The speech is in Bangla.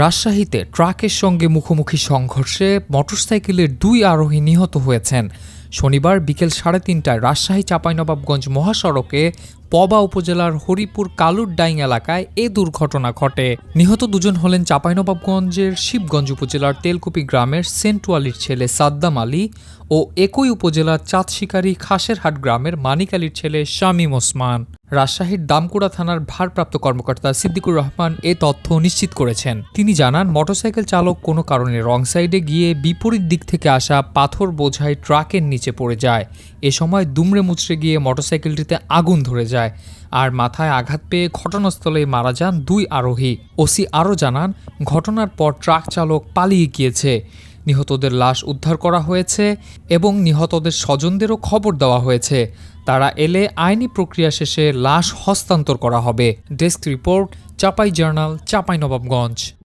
রাজশাহীতে ট্রাকের সঙ্গে মুখোমুখি সংঘর্ষে মোটরসাইকেলের দুই আরোহী নিহত হয়েছেন। শনিবার বিকেল সাড়ে তিনটায় রাজশাহী চাঁপাইনবাবগঞ্জ মহাসড়কে পবা উপজেলার হরিপুর কালুরডাইং এলাকায় এ দুর্ঘটনা ঘটে। নিহত দুজন হলেন চাঁপাইনবাবগঞ্জের শিবগঞ্জ উপজেলার তেলকুপি গ্রামের সেন্টুয়ালির ছেলে সাদ্দাম আলী ও একই উপজেলার চাঁদশিকারী খাসেরহাট গ্রামের মানিক আলীর ছেলে শামীম ওসমান। রাজশাহীর দামকুড়া থানার ভারপ্রাপ্ত কর্মকর্তা সিদ্দিকুর রহমান এ তথ্য নিশ্চিত করেছেন। তিনি জানান, মোটরসাইকেল চালক কোনো কারণে রং সাইডে গিয়ে বিপরীত দিক থেকে আসা পাথর বোঝাই ট্রাকের নিচে পড়ে যায়। এ সময় দুমড়ে মুচড়ে গিয়ে মোটরসাইকেলটিতে আগুন ধরে যায় আর মাথায় আঘাত পেয়ে ঘটনাস্থলে মারা যান দুই আরোহী। ওসি আরও জানান, ঘটনার পর ট্রাক চালক পালিয়ে গিয়েছে। নিহতদের লাশ উদ্ধার করা হয়েছে এবং নিহতদের স্বজনদেরও খবর দেওয়া হয়েছে। তারা এলে আইনি প্রক্রিয়া শেষে লাশ হস্তান্তর করা হবে। Desk report, Chapai journal, Chapai Nawabganj.